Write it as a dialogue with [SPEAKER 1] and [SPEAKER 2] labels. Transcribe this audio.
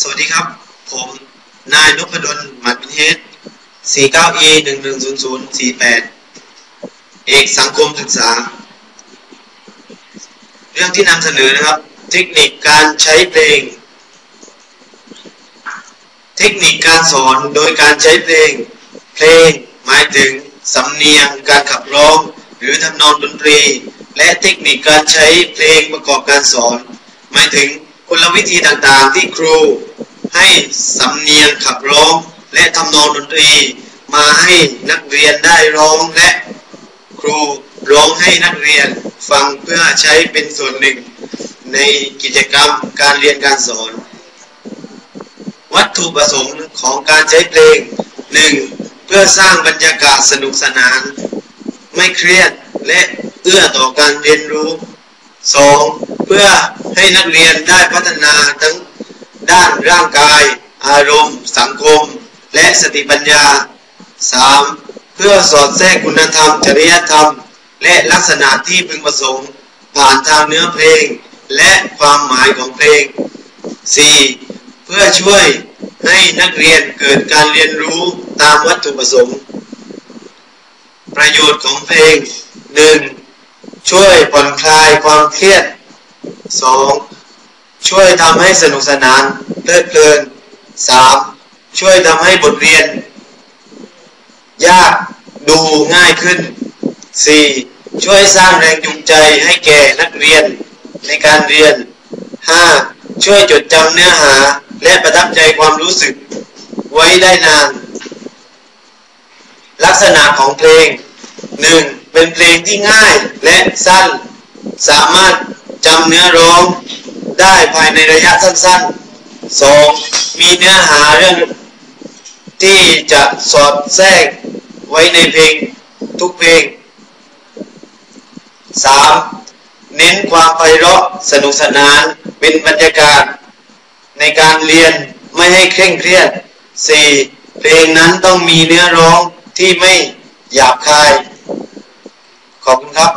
[SPEAKER 1] สวัสดีครับ ผมนายนพดลหมัดพินเฮด 49E 110048 เอกสังคมศึกษา เรื่องที่นำเสนอนะครับ เทคนิคการใช้เพลง เทคนิคการสอนโดยการใช้เพลง เพลงหมายถึงสำเนียงการขับร้อง หรือทำนองดนตรี และเทคนิคการใช้เพลงประกอบการสอน หมายถึง ลวิธีต่างๆที่ครูให้สำเนียงขับร้อง และทำนองดนตรีมาให้นักเรียนได้ร้องและครูร้องให้นักเรียนฟังเพื่อใช้เป็นส่วนหนึ่ง ในกิจกรรมการเรียนการสอน วัตถุประสงค์ของการใช้เพลง 1. เพื่อสร้างบรรยากาศสนุกสนาน ไม่เครียดและเอื้อต่อการเรียนรู้ 2. เพื่อให้นักเรียนได้พัฒนาทั้งด้านร่างกาย อารมณ์ สังคม และสติปัญญา 3. เพื่อสอดแทรกคุณธรรม จริยธรรม และลักษณะที่พึงประสงค์ผ่านทางเนื้อเพลง และความหมายของเพลง 4. เพื่อช่วยให้นักเรียนเกิดการเรียนรู้ตามวัตถุประสงค์ ประโยชน์ของเพลง 1. ช่วยผ่อนคลายความเครียด 2. ช่วยทำให้สนุกสนานเพลิดเพลิน 3. ช่วยทำให้บทเรียน ยากดูง่ายขึ้น 4. ช่วยสร้างแรงจูงใจให้แก่นักเรียนในการเรียน 5. ช่วยจดจำเนื้อหาและประทับใจความรู้สึก ไว้ได้นาน ลักษณะของเพลง 1. เป็นเพลงที่ง่ายและสั้น สามารถจำเนื้อร้องได้ภายในระยะสั้นๆ 2. มีเนื้อหาเรื่องที่จะสอดแทรกไว้ในเพลงทุกเพลง 3. เน้นความไพเราะสนุกสนานเป็นบรรยากาศ ในการเรียนไม่ให้เคร่งเครียด 4. เพลงนั้นต้องมีเนื้อร้องที่ไม่หยาบคาย ขอบคุณครับ